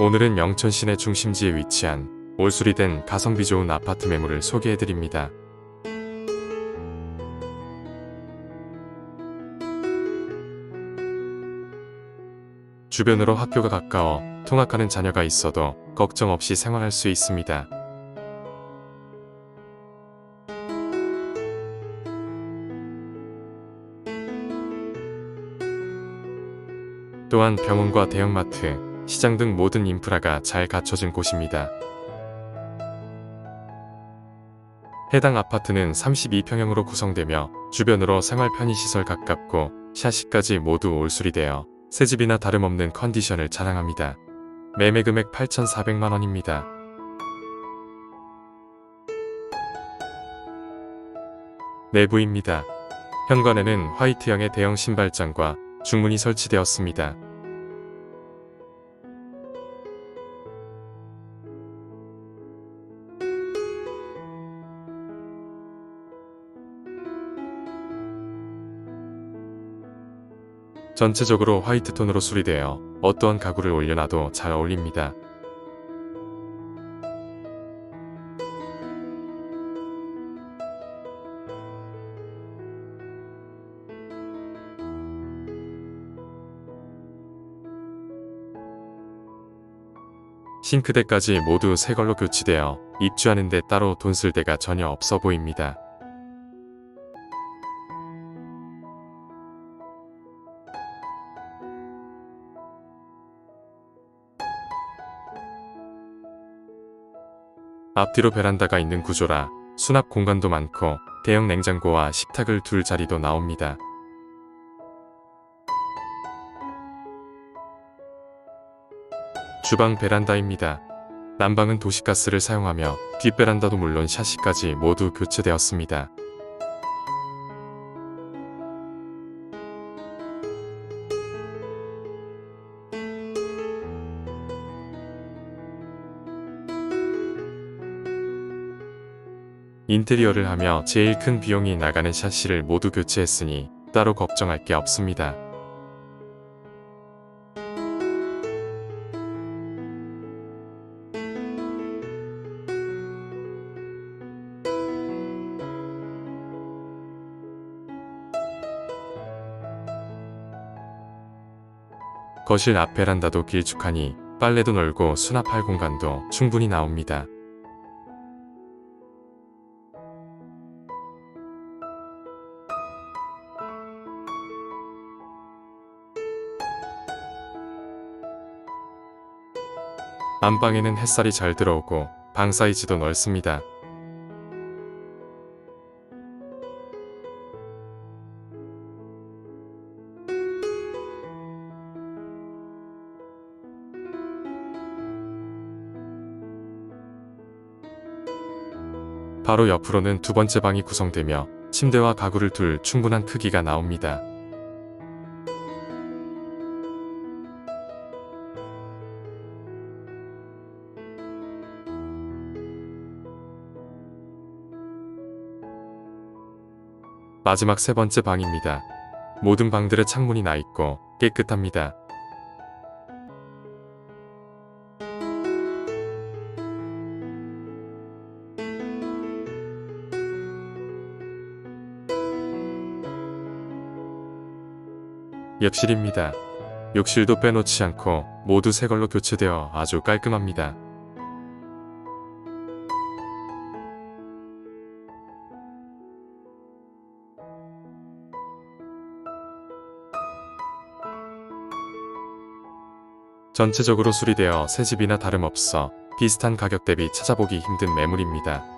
오늘은 영천 시내 중심지에 위치한 올수리 된 가성비 좋은 아파트 매물을 소개해드립니다. 주변으로 학교가 가까워 통학하는 자녀가 있어도 걱정 없이 생활할 수 있습니다. 또한 병원과 대형마트, 시장 등 모든 인프라가 잘 갖춰진 곳입니다. 해당 아파트는 32평형으로 구성되며 주변으로 생활 편의시설 가깝고 샤시까지 모두 올수리 되어 새 집이나 다름없는 컨디션을 자랑합니다. 매매 금액 8,400만 원입니다. 내부입니다. 현관에는 화이트형의 대형 신발장과 중문이 설치되었습니다. 전체적으로 화이트 톤으로 수리되어 어떠한 가구를 올려놔도 잘 어울립니다. 싱크대까지 모두 새 걸로 교체되어 입주하는 데 따로 돈 쓸 데가 전혀 없어 보입니다. 앞뒤로 베란다가 있는 구조라 수납 공간도 많고 대형 냉장고와 식탁을 둘 자리도 나옵니다. 주방 베란다입니다. 난방은 도시가스를 사용하며 뒷베란다도 물론 샤시까지 모두 교체되었습니다. 인테리어를 하며 제일 큰 비용이 나가는 샤시를 모두 교체했으니 따로 걱정할 게 없습니다. 거실 앞 베란다도 길쭉하니 빨래도 넓고 수납할 공간도 충분히 나옵니다. 안방에는 햇살이 잘 들어오고 방 사이즈도 넓습니다. 바로 옆으로는 두 번째 방이 구성되며 침대와 가구를 둘 충분한 크기가 나옵니다. 마지막 세 번째 방입니다. 모든 방들의 창문이 나 있고 깨끗합니다. 옆실입니다. 욕실도 빼놓지 않고 모두 새 걸로 교체되어 아주 깔끔합니다. 전체적으로 수리되어 새 집이나 다름없어 비슷한 가격 대비 찾아보기 힘든 매물입니다.